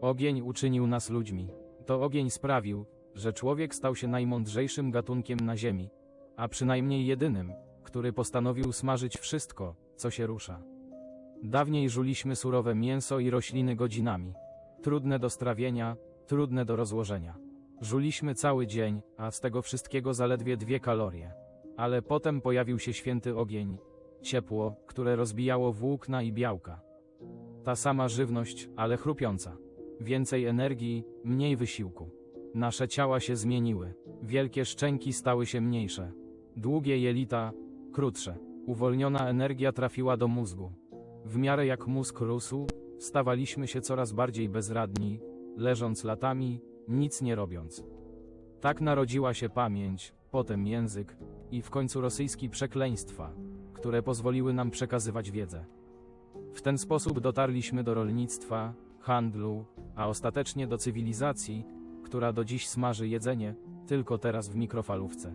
Ogień uczynił nas ludźmi. To ogień sprawił, że człowiek stał się najmądrzejszym gatunkiem na Ziemi, a przynajmniej jedynym, który postanowił smażyć wszystko, co się rusza. Dawniej żuliśmy surowe mięso i rośliny godzinami. Trudne do strawienia, trudne do rozłożenia. Żuliśmy cały dzień, a z tego wszystkiego zaledwie dwie kalorie. Ale potem pojawił się święty ogień, ciepło, które rozbijało włókna i białka. Ta sama żywność, ale chrupiąca. Więcej energii, mniej wysiłku. Nasze ciała się zmieniły. Wielkie szczęki stały się mniejsze. Długie jelita, krótsze. Uwolniona energia trafiła do mózgu. W miarę jak mózg rósł, stawaliśmy się coraz bardziej bezradni, leżąc latami, nic nie robiąc. Tak narodziła się pamięć, potem język i w końcu rosyjski przekleństwa, które pozwoliły nam przekazywać wiedzę. W ten sposób dotarliśmy do rolnictwa, handlu, a ostatecznie do cywilizacji, która do dziś smaży jedzenie, tylko teraz w mikrofalówce.